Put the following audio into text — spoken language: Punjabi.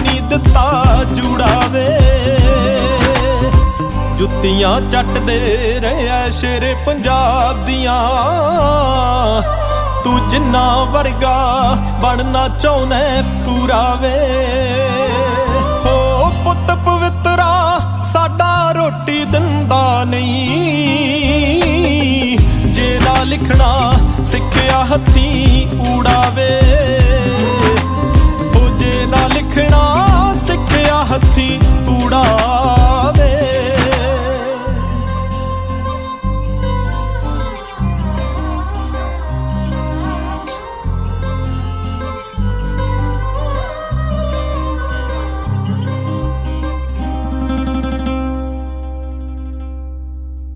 ਨੀ ਦਿੱਤਾ ਜੁੜਾਵੇ। ਜੁੱਤੀਆਂ ਚੱਟਦੇ ਰਹਿ ਸ਼ੇਰੇ ਪੰਜਾਬ ਦੀਆਂ। ਤੂੰ ਜਿੰਨਾ ਵਰਗਾ ਬਣਨਾ ਚਾਹੁੰਦਾ ਪੂਰਾ ਵੇ ਹੋ ਪੁੱਤ ਪਵਿੱਤਰਾ, ਸਾਡਾ ਰੋਟੀ ਦਿੰਦਾ ਨਹੀਂ। ਜਿਹਦਾ ਲਿਖਣਾ ਸਿੱਖਿਆ ਹੱਥੀ ਊੜਾ